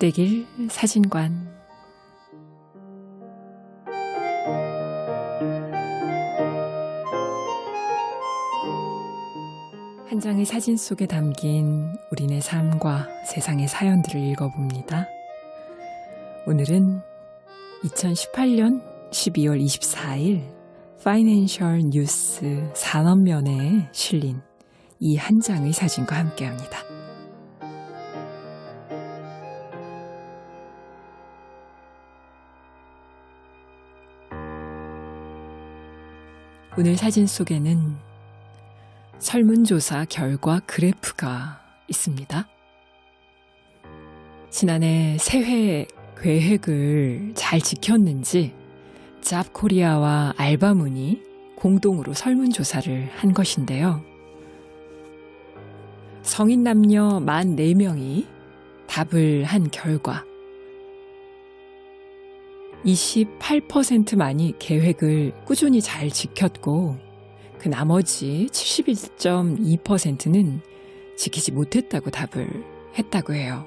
그대길 사진관 한 장의 사진 속에 담긴 우리네 삶과 세상의 사연들을 읽어봅니다. 오늘은 2018년 12월 24일 파이낸셜 뉴스 산업면에 실린 이 한 장의 사진과 함께합니다. 오늘 사진 속에는 설문조사 결과 그래프가 있습니다. 지난해 새해 계획을 잘 지켰는지 잡코리아와 알바문이 공동으로 설문조사를 한 것인데요. 성인 남녀 만 4명이 답을 한 결과 28%만이 계획을 꾸준히 잘 지켰고 그 나머지 71.2%는 지키지 못했다고 답을 했다고 해요.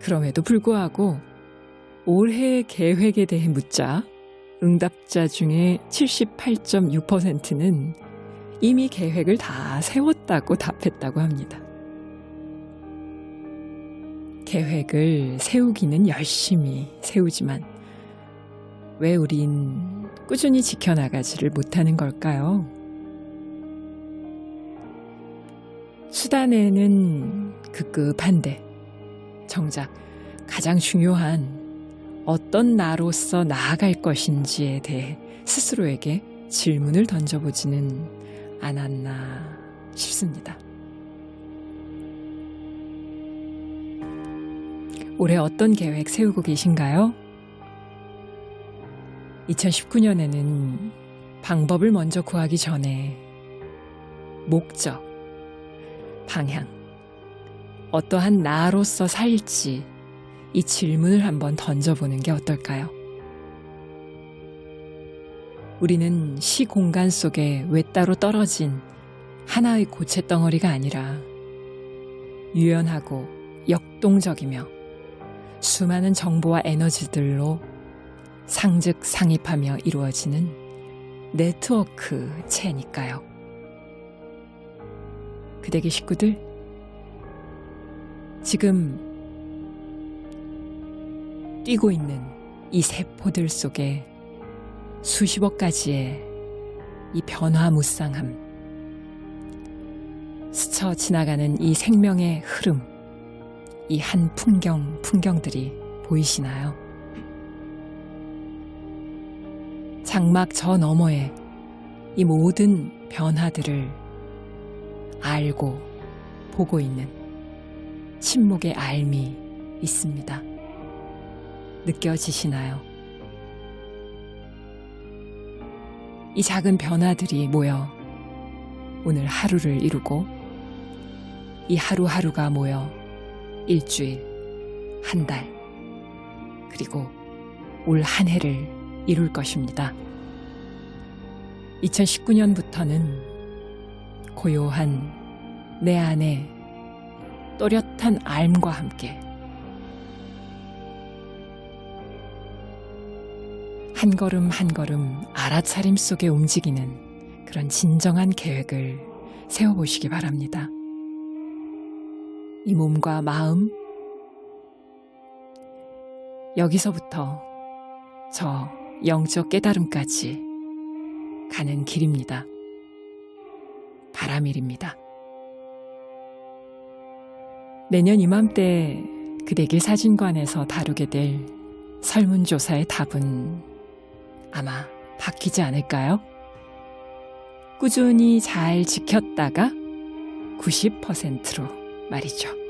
그럼에도 불구하고 올해 계획에 대해 묻자 응답자 중에 78.6%는 이미 계획을 다 세웠다고 답했다고 합니다. 계획을 세우기는 열심히 세우지만 왜 우린 꾸준히 지켜나가지를 못하는 걸까요? 수단에는 급급한데 정작 가장 중요한 어떤 나로서 나아갈 것인지에 대해 스스로에게 질문을 던져보지는 않았나 싶습니다. 올해 어떤 계획 세우고 계신가요? 2019년에는 방법을 먼저 구하기 전에 목적, 방향, 어떠한 나로서 살지 이 질문을 한번 던져보는 게 어떨까요? 우리는 시 공간 속에 외따로 떨어진 하나의 고체 덩어리가 아니라 유연하고 역동적이며 수많은 정보와 에너지들로 상즉 상입하며 이루어지는 네트워크 체니까요. 그대기 식구들, 지금 뛰고 있는 이 세포들 속에 수십억 가지의 이 변화무쌍함, 스쳐 지나가는 이 생명의 흐름, 이 한 풍경, 풍경들이 보이시나요? 장막 저 너머에 이 모든 변화들을 알고 보고 있는 침묵의 알미 있습니다. 느껴지시나요? 이 작은 변화들이 모여 오늘 하루를 이루고 이 하루하루가 모여 일주일, 한 달, 그리고 올 한 해를 이룰 것입니다. 2019년부터는 고요한 내 안에 또렷한 알과 함께 한 걸음 한 걸음 알아차림 속에 움직이는 그런 진정한 계획을 세워보시기 바랍니다. 이 몸과 마음, 여기서부터 저 영적 깨달음까지 가는 길입니다. 바람일입니다. 내년 이맘때 그대길 사진관에서 다루게 될 설문조사의 답은 아마 바뀌지 않을까요? 꾸준히 잘 지켰다가 90%로 말이죠.